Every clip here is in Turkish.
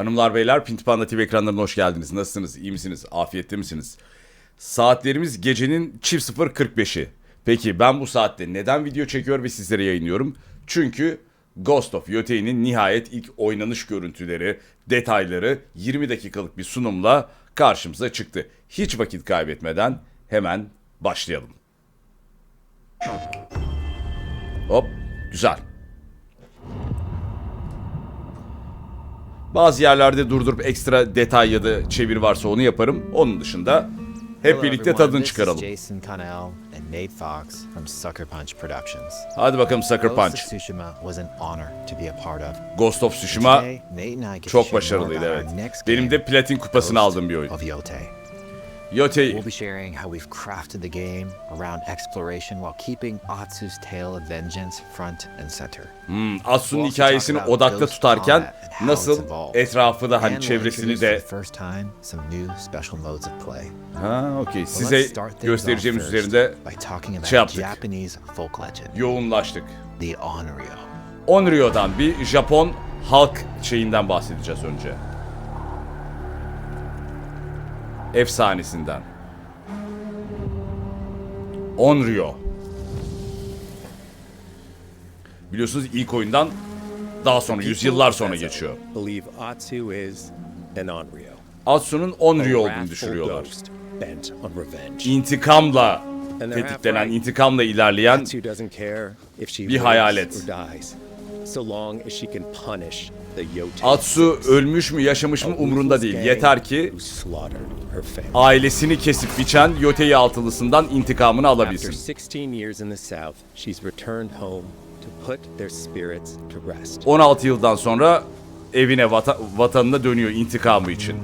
Hanımlar beyler Pinti Panda TV ekranlarına hoş geldiniz. Nasılsınız? İyi misiniz? Afiyette misiniz? Saatlerimiz gecenin çift 0.45'i. Peki ben bu saatte neden video çekiyor ve sizlere yayınlıyorum? Çünkü Ghost of Yote'nin nihayet ilk oynanış görüntüleri, detayları 20 dakikalık bir sunumla karşımıza çıktı. Hiç vakit kaybetmeden hemen başlayalım. Hop, güzel. Bazı yerlerde durdurup ekstra detay ya da çevir varsa onu yaparım. Onun dışında hep birlikte tadını çıkaralım. Jason Connell and Nate Fox from Sucker Punch Productions. Hadi bakalım Sucker Ghost Punch. of Tsushima was an honor to be a part of. Ghost of Tsushima çok başarılıydı evet. Benim de platin kupasını aldığım bir oyun. Of Yote. Yote We'll be sharing how we've crafted the game around exploration while keeping Atsu's tale of vengeance front and center. hmm, Atsu'nun hikayesini odakta tutarken nasıl etrafı da hani çevresini de first time some new special modes of play. ha okey size göstereceğimiz üzerinde şey yaptık. Japanese folk legend, yoğunlaştık. the Onryo. Onryo'dan bir Japon halk şeyinden bahsedeceğiz önce. Efsanesinden. Onryo. Biliyorsunuz ilk oyundan daha sonra, yüzyıllar sonra geçiyor. Atsu'nun Onryo olduğunu düşünüyorlar. İntikamla tetiklenen, intikamla ilerleyen bir hayalet. so long as she can punish the Yote. Atsu ölmüş mü yaşamış mı umrunda değil. Yeter ki ailesini kesip biçen Yoteyi altılısından intikamını After alabilsin. 16 years in the South, she's returned home to put their spirits to rest. 16 yıldan sonra evine vata- vatanına dönüyor intikamı için.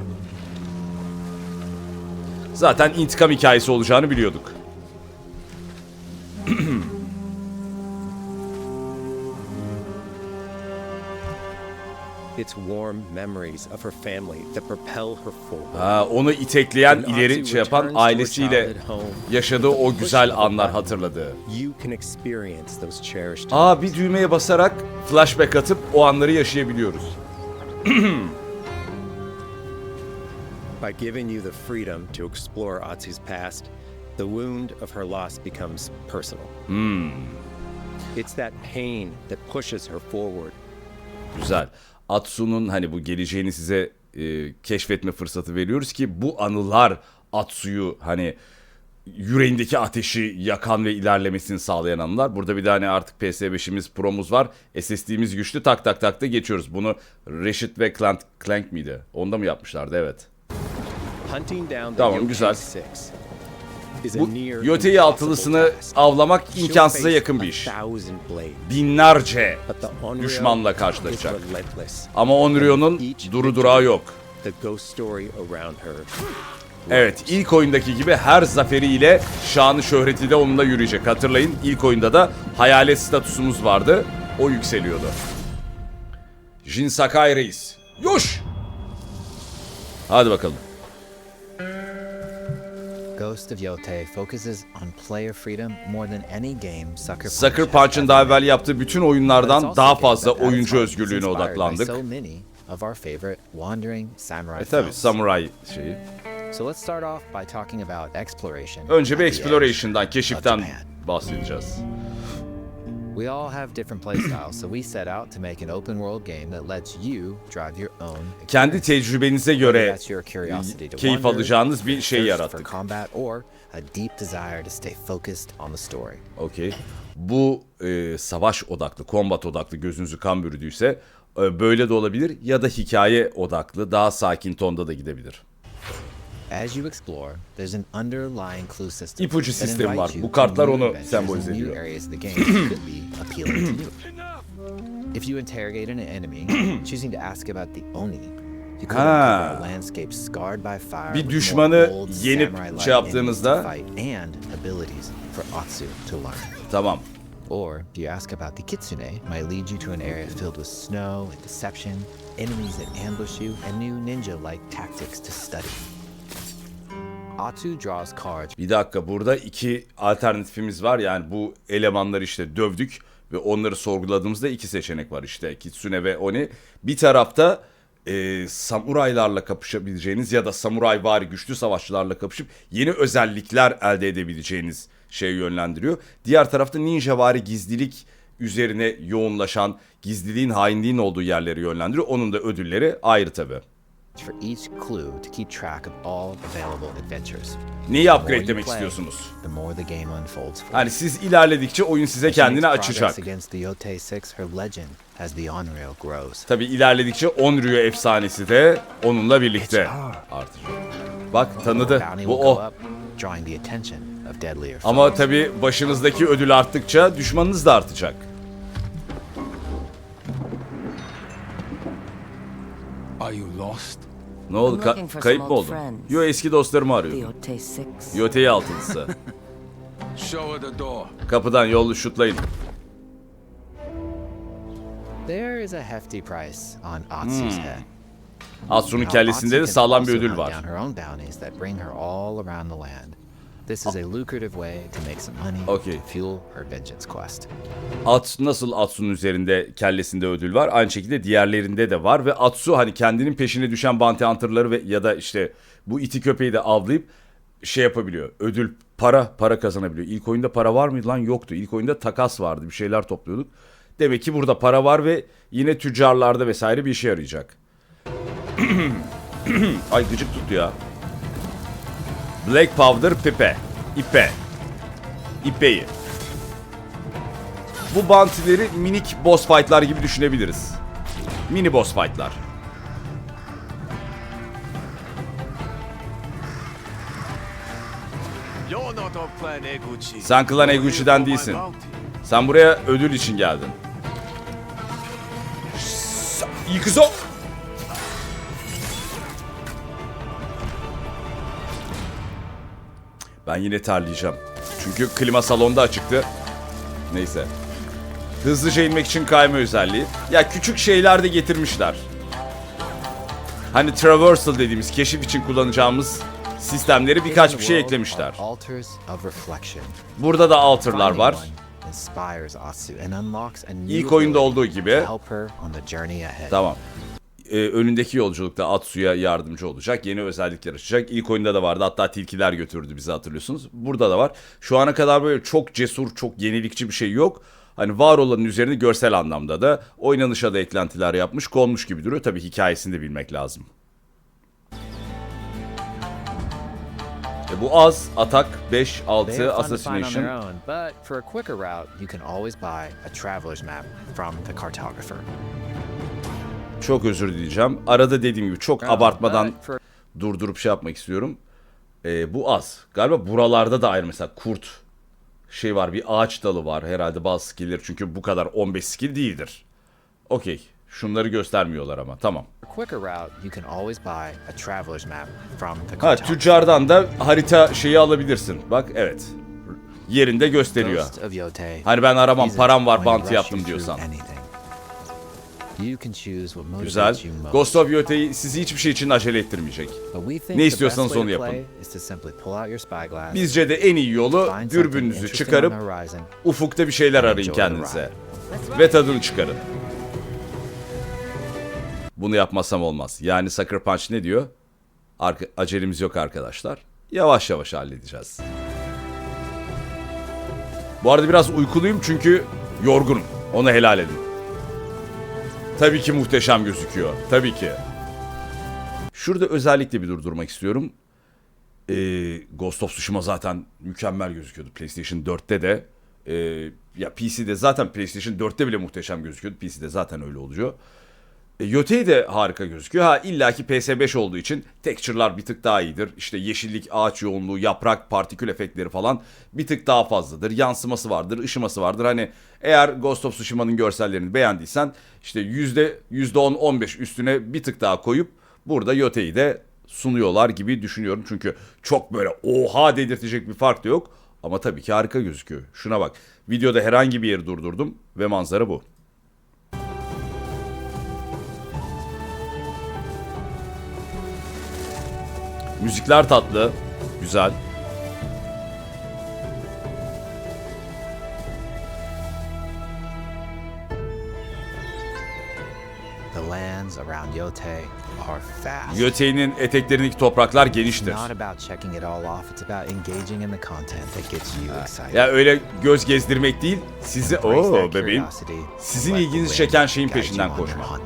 Zaten intikam hikayesi olacağını biliyorduk. It's warm memories of her family that propel her forward. Ha, onu itekleyen, ileri şey yapan ailesiyle yaşadığı o güzel anlar hatırladı. Aa bir düğmeye basarak flashback atıp o anları yaşayabiliyoruz. By giving you the freedom to explore Atsu's past, the wound of her loss becomes personal. It's that pain that pushes her forward. Güzel. Atsu'nun hani bu geleceğini size e, keşfetme fırsatı veriyoruz ki bu anılar Atsu'yu hani yüreğindeki ateşi yakan ve ilerlemesini sağlayan anılar. Burada bir tane artık PS5'imiz Pro'muz var. SSD'miz güçlü tak tak tak da geçiyoruz. Bunu Reşit ve Clank, Clank miydi? Onda mı yapmışlardı? Evet. Tamam, güzel. Bu impossible altılısını avlamak imkansıza yakın bir iş. Binlerce düşmanla karşılaşacak. Ama Onryo'nun duru durağı yok. Evet ilk oyundaki gibi her zaferiyle şanı şöhreti de onunla yürüyecek. Hatırlayın ilk oyunda da hayalet statüsümüz vardı. O yükseliyordu. Jin Sakai Reis. Yoş! Hadi bakalım. Ghost of Yote focuses on player freedom more than any game Sucker Punch Sucker Punch'ın daha evvel yaptığı bütün oyunlardan daha fazla oyuncu özgürlüğüne odaklandık. So many of our favorite wandering samurai E tabi samuray şeyi. So let's start off by talking about exploration. Önce bir exploration'dan, keşiften bahsedeceğiz. We all have different playstyles, so we set out to make an open world game that lets you drive your own. Kendi tecrübenize göre keyif alacağınız bir şey yarattık. combat, or a deep desire to stay focused on the story. Okey. Bu e, savaş odaklı, combat odaklı gözünüzü kan bürüdüyse e, böyle de olabilir ya da hikaye odaklı, daha sakin tonda da gidebilir. As you explore, there's an underlying clue system. İpucu sistemi var. Bu kartlar onu sembolize ediyor. If you interrogate an enemy, choosing to ask about the Oni, you could Ha. uncover a landscape scarred by fire Bir düşmanı yenip şey yaptığınızda- enemies to fight and abilities for Atsu to learn. Tamam. Or if you ask about the Kitsune, might lead you to an area filled with snow and deception, enemies that ambush you, and new ninja-like tactics to study. Atsu draws cards Bir dakika burada iki alternatifimiz var. Yani bu elemanları işte dövdük ve onları sorguladığımızda iki seçenek var işte Kitsune ve Oni. Bir tarafta e, samuraylarla kapışabileceğiniz ya da samuray vari güçlü savaşçılarla kapışıp yeni özellikler elde edebileceğiniz şey yönlendiriyor. Diğer tarafta ninja vari gizlilik üzerine yoğunlaşan gizliliğin hainliğin olduğu yerleri yönlendiriyor. Onun da ödülleri ayrı tabii. For each clue to keep track of all available adventures. Neyi The more upgrade you demek play, istiyorsunuz? The more the game unfolds for Hani siz ilerledikçe oyun size kendini açacak. progress Against the Yote 6, her legend as the Onryo grows. Tabi ilerledikçe Onryo efsanesi de onunla birlikte artacak. Bak tanıdı. Bu o. up, drawing the attention of deadlier Ama tabi başınızdaki ödül arttıkça düşmanınız da artacak. Are you lost? Ne oldu? Ka- kayıp mı old oldun? Yo eski dostlarımı arıyorum. Ote 6. Yote'yi door. Kapıdan yollu şutlayın. There is a hefty price on Atsu's head. Atsu'nun kellesinde de sağlam bir ödül var. This is a lucrative way to make some money Okay. fuel her vengeance quest. Atsu nasıl Atsu'nun üzerinde kellesinde ödül var. Aynı şekilde diğerlerinde de var ve Atsu hani kendinin peşine düşen bounty hunter'ları ve ya da işte bu iti köpeği de avlayıp şey yapabiliyor. Ödül para para kazanabiliyor. İlk oyunda para var mıydı lan? Yoktu. İlk oyunda takas vardı. Bir şeyler topluyorduk. Demek ki burada para var ve yine tüccarlarda vesaire bir işe yarayacak. Ay gıcık tuttu ya. Black Powder Pepe. İpe. İpeyi. Bu bounty'leri minik boss fight'lar gibi düşünebiliriz. Mini boss fight'lar. Sen Clan Eguchi'den değilsin. Sen buraya ödül için geldin. Yıkızo! Ben yine terleyeceğim. Çünkü klima salonda açıktı. Neyse. Hızlıca inmek için kayma özelliği. Ya küçük şeyler de getirmişler. Hani traversal dediğimiz keşif için kullanacağımız sistemleri birkaç bir şey eklemişler. Burada da alter'lar var. İlk oyunda olduğu gibi. Tamam. Ee, önündeki yolculukta Atsu'ya yardımcı olacak. Yeni özellikler açacak. İlk oyunda da vardı. Hatta tilkiler götürdü bizi hatırlıyorsunuz. Burada da var. Şu ana kadar böyle çok cesur, çok yenilikçi bir şey yok. Hani var olanın üzerine görsel anlamda da oynanışa da eklentiler yapmış, konmuş gibi duruyor. Tabii hikayesini de bilmek lazım. E bu az. Atak 5, They 6, are fun to find on Assassination. but for a quicker route, you can always buy a traveler's map from the cartographer. Çok özür dileyeceğim. Arada dediğim gibi çok abartmadan durdurup şey yapmak istiyorum. Ee, bu az. Galiba buralarda da ayrı mesela kurt şey var bir ağaç dalı var herhalde bazı skill'leri çünkü bu kadar 15 skill değildir. Okey. Şunları göstermiyorlar ama tamam. Ha tüccardan da harita şeyi alabilirsin. Bak evet. Yerinde gösteriyor. Hani ben aramam param var bantı yaptım diyorsan. Güzel. Ghost of Yote'yi sizi hiçbir şey için acele ettirmeyecek. Ne istiyorsanız onu yapın. Bizce de en iyi yolu dürbününüzü çıkarıp ufukta bir şeyler arayın kendinize. Ve tadını çıkarın. Bunu yapmazsam olmaz. Yani Sucker Punch ne diyor? Arka, acelemiz yok arkadaşlar. Yavaş yavaş halledeceğiz. Bu arada biraz uykuluyum çünkü yorgunum. Onu helal edin. Tabii ki muhteşem gözüküyor. Tabii ki. Şurada özellikle bir durdurmak istiyorum. Ee, Ghost of Tsushima zaten mükemmel gözüküyordu. PlayStation 4'te de. Ee, ya PC'de zaten PlayStation 4'te bile muhteşem gözüküyordu. PC'de zaten öyle oluyor. E, Yotei de harika gözüküyor. Ha illaki PS5 olduğu için texture'lar bir tık daha iyidir. İşte yeşillik, ağaç yoğunluğu, yaprak, partikül efektleri falan bir tık daha fazladır. Yansıması vardır, ışıması vardır. Hani eğer Ghost of Tsushima'nın görsellerini beğendiysen işte yüzde 10-15 üstüne bir tık daha koyup burada Yotei'yi de sunuyorlar gibi düşünüyorum. Çünkü çok böyle oha dedirtecek bir fark da yok. Ama tabii ki harika gözüküyor. Şuna bak. Videoda herhangi bir yeri durdurdum ve manzara bu. İn the content that gets you excited. Ya öyle göz gezdirmek değil, sizi o bebeğim sizin ilginizi çeken şeyin peşinden koşmak.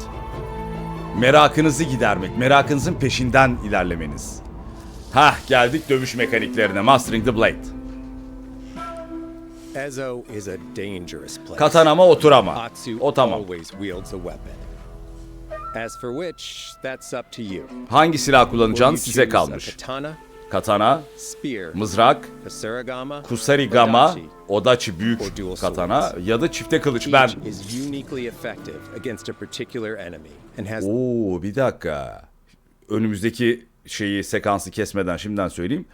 Merakınızı gidermek, merakınızın peşinden ilerlemeniz. Hah geldik dövüş mekaniklerine. Mastering the Blade. Ezo is a dangerous place. Katanama oturama. O tamam. As for which, that's up to you. Hangi silah kullanacağınız size kalmış. katana, Katana, mızrak, kusarigama, kusarigama, odachi. büyük katana ya da çifte kılıç. Ben Oo bir dakika. Önümüzdeki şeyi sekansı kesmeden şimdiden söyleyeyim.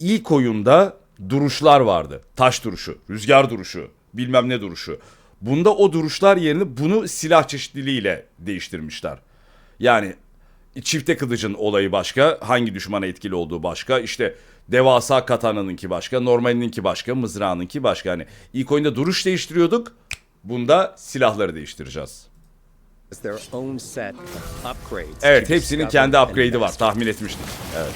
İlk oyunda duruşlar vardı. Taş duruşu, rüzgar duruşu, bilmem ne duruşu. Bunda o duruşlar yerine bunu silah çeşitliliğiyle değiştirmişler. Yani çifte kılıcın olayı başka, hangi düşmana etkili olduğu başka, işte devasa katananınki başka, normalininki başka, mızrağınınki başka. Hani ilk oyunda duruş değiştiriyorduk. Bunda silahları değiştireceğiz. their own set of upgrades. Evet hepsinin kendi upgrade'i var tahmin etmiştim. Evet.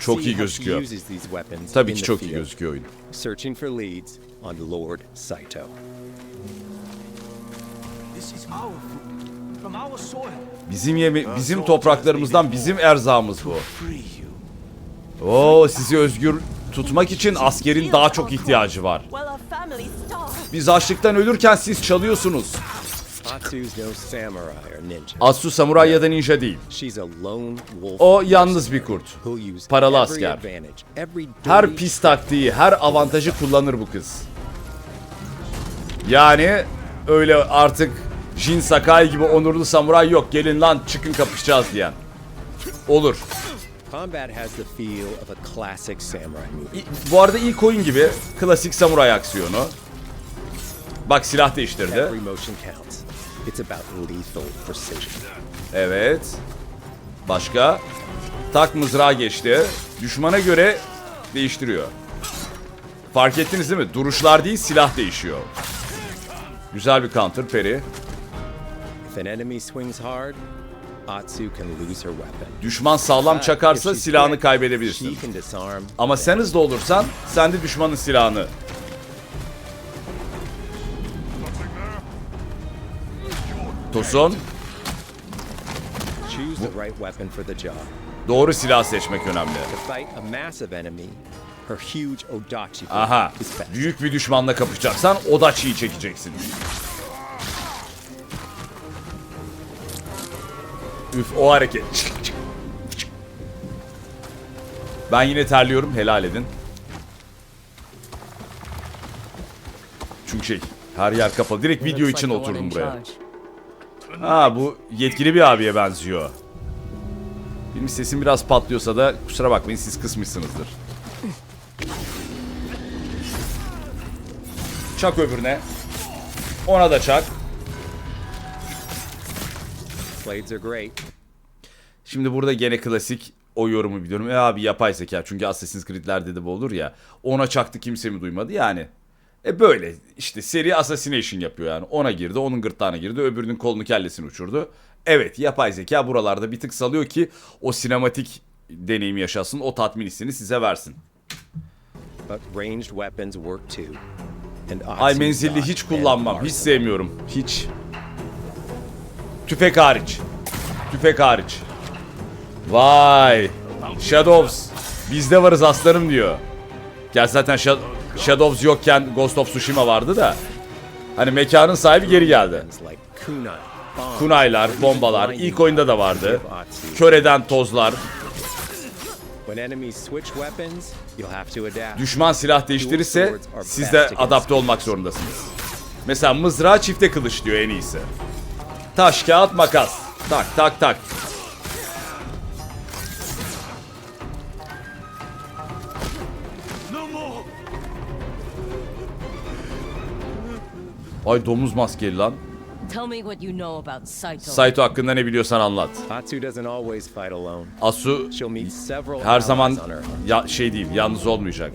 Çok see iyi gözüküyor. uses these weapons Tabii in ki the çok iyi field. gözüküyor oyun. Searching for leads on Lord Saito. This is our food. From our soil. Bizim yeme bizim topraklarımızdan bizim erzağımız bu. Oo sizi özgür tutmak için askerin daha çok ihtiyacı var. Biz açlıktan ölürken siz çalıyorsunuz. Atsu samuray ya da ninja değil. O yalnız bir kurt. Paralı asker. Her pis taktiği, her avantajı kullanır bu kız. Yani öyle artık Jin Sakai gibi onurlu samuray yok. Gelin lan çıkın kapışacağız diyen. Olur. Combat has the feel of a classic samurai movie. Bu arada ilk oyun gibi klasik samuray aksiyonu. Bak silah değiştirdi. Every motion counts. It's about lethal precision. Evet. Başka? Tak mızrağı geçti. Düşmana göre değiştiriyor. Fark ettiniz değil mi? Duruşlar değil silah değişiyor. Güzel bir counter peri. If an enemy swings hard, Atsu can lose her weapon. Düşman sağlam çakarsa silahını kaybedebilirsin. Ama sen hızlı olursan sen de düşmanın silahını. Tosun doğru silah seçmek önemli. Aha. Büyük bir düşmanla kapışacaksan Odachi'yi çekeceksin. Üf o hareket. Ben yine terliyorum helal edin. Çünkü şey her yer kapalı. Direkt video için oturdum buraya. Ha bu yetkili bir abiye benziyor. Benim sesim biraz patlıyorsa da kusura bakmayın siz kısmışsınızdır. Çak öbürüne. Ona da çak. Blades are great. Şimdi burada gene klasik o yorumu biliyorum. E abi yapay zeka çünkü Assassin's Creed'lerde de bu olur ya. Ona çaktı kimse mi duymadı yani. E böyle işte seri assassination yapıyor yani. Ona girdi, onun gırtlağına girdi, öbürünün kolunu kellesini uçurdu. Evet yapay zeka buralarda bir tık salıyor ki o sinematik deneyimi yaşasın, o tatmin hissini size versin. But ranged weapons work too. And Ay menzilli hiç an kullanmam, hiç sevmiyorum. Hiç. Tüfek hariç. Tüfek hariç. Vay. Shadows. Bizde varız aslanım diyor. Gel zaten Sha- Shadows yokken Ghost of Tsushima vardı da. Hani mekanın sahibi geri geldi. Kunaylar, bombalar ilk oyunda da vardı. Kör eden tozlar. Düşman silah değiştirirse siz de adapte olmak zorundasınız. Mesela mızrağı çifte kılıç diyor en iyisi. Taş, kağıt, makas. Tak tak tak. Ay domuz maskeli lan. Tell me what you know about Saito. Saito hakkında ne biliyorsan anlat. Asu her zaman ya şey değil, yalnız olmayacak.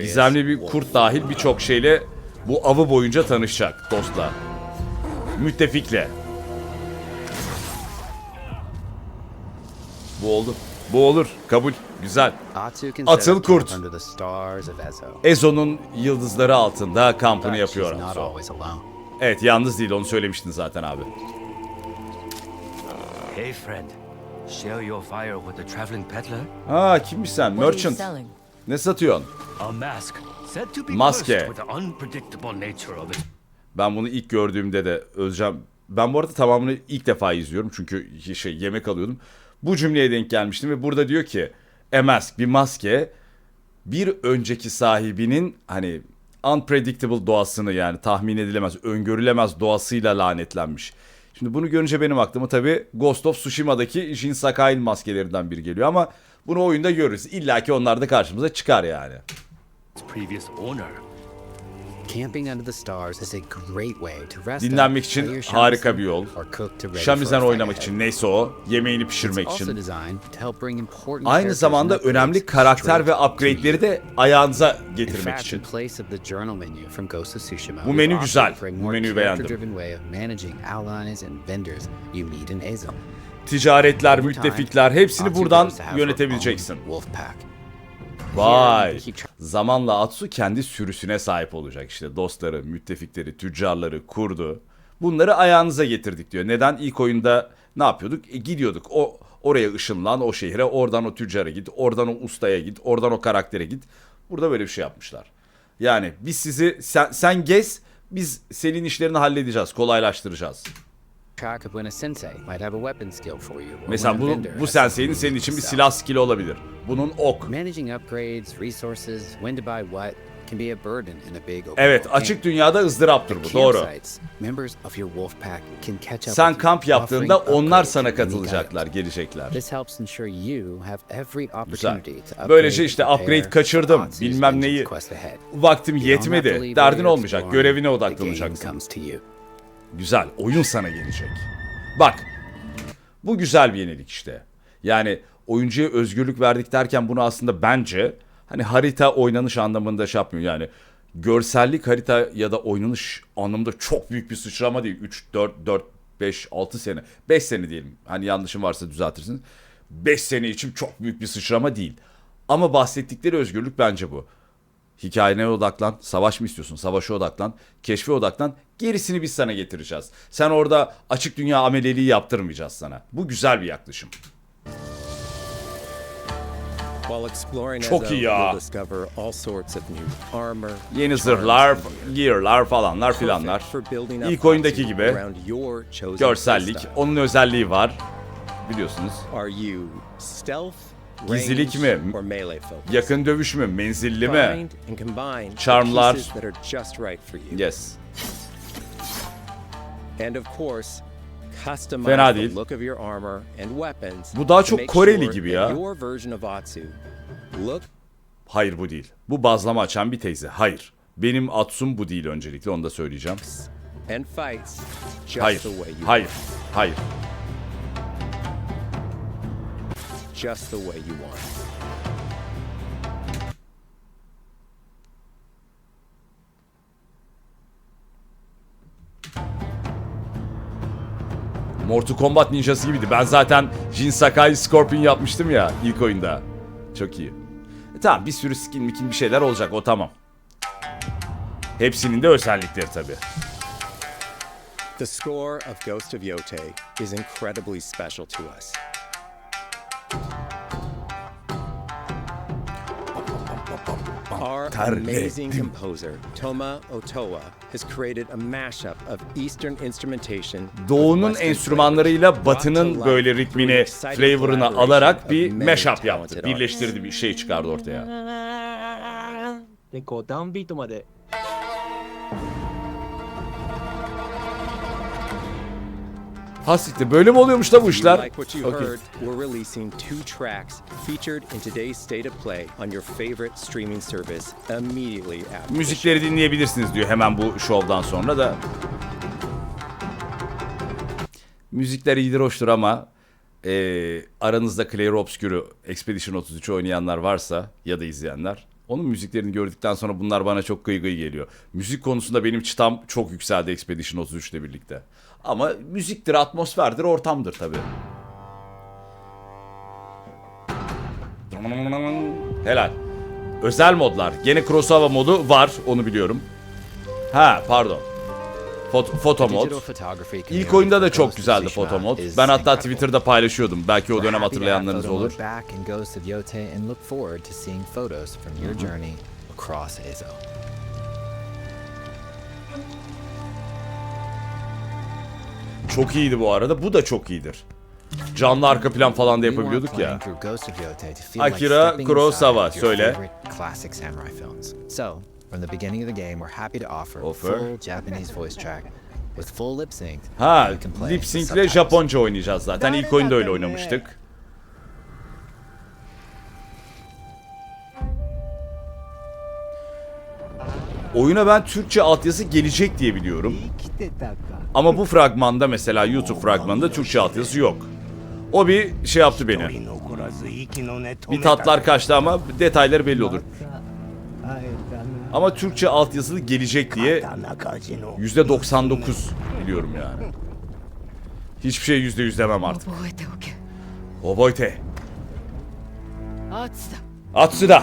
Gizemli bir kurt dahil birçok şeyle Bu avı boyunca tanışacak dostla. Müttefikle. Bu oldu. Bu olur. Kabul. Güzel. Atıl kurt. Ezo'nun yıldızları altında kampını yapıyor. Evet yalnız değil onu söylemiştin zaten abi. Hey, friend. Share your fire with the traveling peddler? Ha kimmiş sen? Merchant. Ne satıyorsun? A mask said to be Maske. with the unpredictable nature of its Ben bunu ilk gördüğümde de Özcan... Ben bu arada tamamını ilk defa izliyorum çünkü şey yemek alıyordum. Bu cümleye denk gelmiştim ve burada diyor ki a mask bir maske bir önceki sahibinin hani unpredictable doğasını yani tahmin edilemez, öngörülemez doğasıyla lanetlenmiş. Şimdi bunu görünce benim aklıma tabii Ghost of Tsushima'daki Jin Sakai'nin maskelerinden biri geliyor ama bunu oyunda görürüz. İlla ki onlar da karşımıza çıkar yani. previous owner. Dinlenmek için harika bir yol. Şamizen oynamak için neyse o, yemeğini pişirmek için. Aynı zamanda önemli karakter ve upgrade'leri de ayağınıza getirmek için. Bu menü güzel. Bu menüyü beğendim. Ticaretler, müttefikler hepsini buradan yönetebileceksin. Vay. Zamanla Atsu kendi sürüsüne sahip olacak işte. Dostları, müttefikleri, tüccarları, kurdu. Bunları ayağınıza getirdik diyor. Neden? İlk oyunda ne yapıyorduk? E, gidiyorduk. O oraya ışınlan o şehre. Oradan o tüccara git. Oradan o ustaya git. Oradan o karaktere git. Burada böyle bir şey yapmışlar. Yani biz sizi sen, sen gez biz senin işlerini halledeceğiz. Kolaylaştıracağız. Mesela bu, bu something senin için bir silah skill'i olabilir. Bunun ok. Managing upgrades, resources, when to buy what can be a burden in a big open Evet açık dünyada ızdıraptır bu doğru. Sen kamp yaptığında onlar sana katılacaklar, gelecekler. Güzel. Böylece işte upgrade kaçırdım, bilmem neyi. Vaktim yetmedi. Derdin olmayacak. Görevine odaklanacaksın. Güzel. Oyun sana gelecek. Bak. Bu güzel bir yenilik işte. Yani oyuncuya özgürlük verdik derken bunu aslında bence hani harita oynanış anlamında şey yapmıyor. Yani görsellik harita ya da oynanış anlamında çok büyük bir sıçrama değil. 3, 4, 4, 5, 6 sene. 5 sene diyelim. Hani yanlışım varsa düzeltirsiniz. 5 sene için çok büyük bir sıçrama değil. Ama bahsettikleri özgürlük bence bu. Hikayene odaklan. Savaş mı istiyorsun? Savaşa odaklan. Keşfe odaklan. Gerisini biz sana getireceğiz. Sen orada açık dünya ameleliği yaptırmayacağız sana. Bu güzel bir yaklaşım. Çok iyi ya. Yeni zırhlar, gear'lar falanlar filanlar. İlk oyundaki gibi görsellik. Onun özelliği var. Biliyorsunuz. Gizlilik mi? Yakın dövüş mü? Menzilli mi? Charmlar. Yes. Fena değil. Bu daha çok Koreli gibi ya. Hayır bu değil. Bu bazlama açan bir teyze. Hayır. Benim Atsum bu değil öncelikle onu da söyleyeceğim. Hayır. Hayır. Hayır. Just the way you want. Mortal Kombat ninjası gibiydi. Ben zaten Jin Sakai Scorpion yapmıştım ya ilk oyunda. Çok iyi. E tamam bir sürü skin mikin bir şeyler olacak o tamam. Hepsinin de özellikleri tabii. The score of Ghost of Yote is incredibly special to us. Our amazing composer, Toma Otoa, has created a mashup of Eastern instrumentation. with Doğunun Western enstrümanlarıyla flavors, brought to batının life böyle through an ritmini, exciting flavor'ını collaboration alarak of bir many mashup yaptı. talented artists. Birleştirdi bir şey çıkardı ortaya. でこうダウンビートまで Hastikte böyle mi oluyormuş da bu işler? heard, we're releasing two tracks featured in today's State of Play on your favorite streaming service immediately after. Müzikleri dinleyebilirsiniz diyor hemen bu şovdan sonra da. Müzikler iyidir hoştur ama e, aranızda Clair Obscure'u Expedition 33 oynayanlar varsa ya da izleyenler Onun müziklerini gördükten sonra bunlar bana çok gıy gıy geliyor. Müzik konusunda benim çıtam çok yükseldi Expedition 33 ile birlikte. Ama müziktir, atmosferdir, ortamdır tabii. Helal. Özel modlar. Gene Kurosawa modu var, onu biliyorum. Ha, pardon. Foto, foto mod. İlk oyunda da çok güzeldi foto mod. Ben hatta. Twitter'da paylaşıyordum. Belki o dönem hatırlayanlarınız olur. Çok iyiydi bu arada. Bu da çok iyidir. Canlı arka plan falan da yapabiliyorduk ya. Akira Kurosawa, söyle. from the beginning of the game, we're happy to offer, Offer. full Japanese voice track with full lip sync. Ha, lip sync ile. Japonca oynayacağız zaten. İlk oyunda öyle oynamıştık. Oyuna ben Türkçe altyazı gelecek diye biliyorum. Ama bu fragmanda mesela YouTube fragmanında Türkçe altyazı yok. O bir şey yaptı beni. Bir tatlar kaçtı ama detayları belli olur. Ama Türkçe altyazılı gelecek diye yüzde 99 biliyorum yani. Hiçbir şey yüzde yüz demem artık. Oboyte. Atsuda. Atsuda.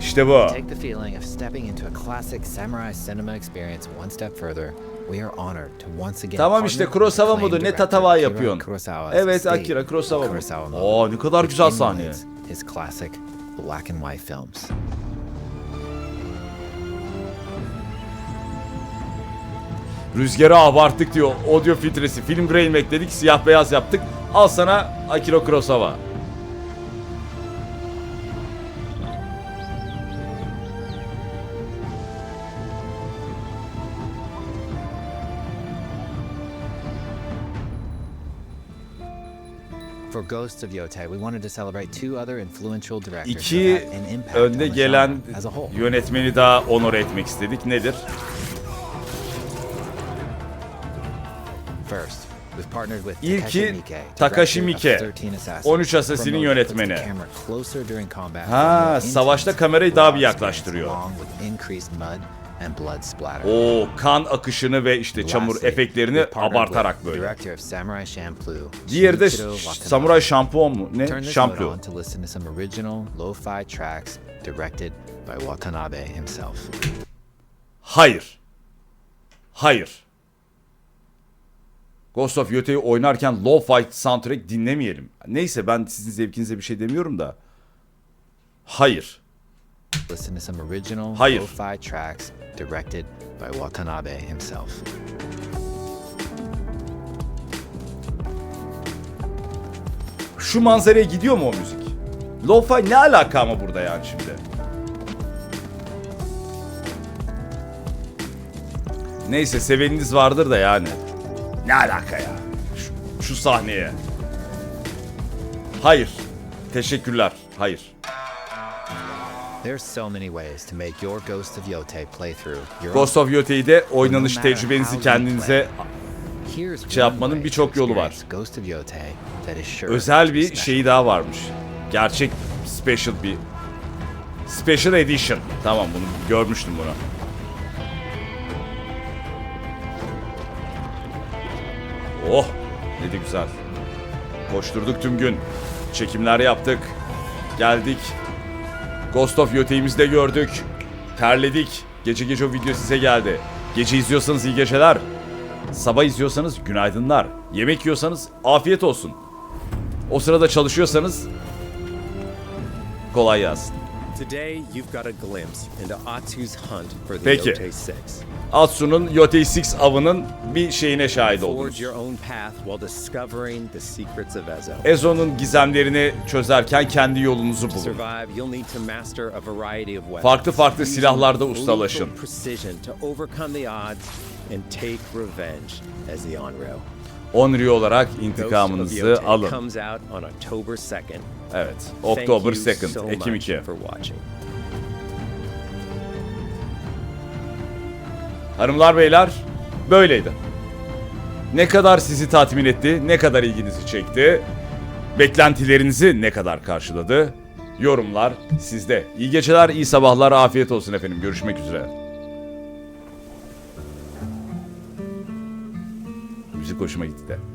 İşte bu. Take the feeling of stepping into a classic samurai cinema experience one step further. We are honored to once again Tamam işte Kurosawa modu ne tatava yapıyorsun. Evet Akira Kurosawa modu. Oo ne kadar güzel sahne. His classic black and white films. Rüzgarı abarttık diyor. Audio filtresi, film grain ekledik, siyah beyaz yaptık. Al sana Akira Kurosawa. For Ghosts of Yote, we wanted to celebrate two other influential directors İki önde gelen yönetmeni daha onore etmek istedik. Nedir? First, we've partnered with İlki Takashi Miike, Takashi director of Miike, 13 Assassins. 13 Assassin'in yönetmeni. Ha, savaşta kamerayı daha bir yaklaştırıyor. O kan akışını ve işte çamur efektlerini abartarak böyle. Samurai Diğeri de. Samuray Şampuan mu? Ne? Lo-fi himself. Hayır. Hayır. Ghost of Yote'yi oynarken low-fi soundtrack dinlemeyelim. Neyse ben sizin zevkinize bir şey demiyorum da. Hayır. Hayır. Directed by Watanabe himself. Şu manzaraya gidiyor mu o müzik? Lo-fi ne alaka ama burada yani şimdi? Neyse seveniniz vardır da yani. Ne alaka ya? Şu, şu sahneye. Hayır. Teşekkürler. Hayır. There's so many ways to make your Ghost of Yote playthrough Ghost of Yote'yi de oynanış tecrübenizi kendinize şey yapmanın birçok yolu var. özel bir şeyi daha varmış. Gerçek special bir special edition. Tamam bunu görmüştüm bunu. Oh ne de güzel. Koşturduk tüm gün. Çekimler yaptık. Geldik. Ghost of Yote'imizi de gördük. Terledik. Gece gece o video size geldi. Gece izliyorsanız iyi geceler. Sabah izliyorsanız günaydınlar. Yemek yiyorsanız afiyet olsun. O sırada çalışıyorsanız kolay gelsin. Today, you've got a glimpse into Atsu's hunt for the Peki. Yote. Atsu'nun Yotei 6 avının bir şeyine şahit oldunuz. your own path while discovering the secrets of Ezo. Ezo'nun gizemlerini çözerken kendi yolunuzu To bulun. survive, you'll need to master a variety of weapons. Farklı farklı silahlarda ustalaşın. precision to overcome the odds and take revenge as the Onryo. Onryo olarak intikamınızı Yote alın. Comes out on October 2nd. Evet. October you 2nd, so Ekim much 2. for watching. Hanımlar beyler böyleydi. Ne kadar sizi tatmin etti, ne kadar ilginizi çekti, beklentilerinizi ne kadar karşıladı Yorumlar sizde. İyi geceler, iyi sabahlar, afiyet olsun efendim. Görüşmek üzere. Müzik hoşuma gitti de.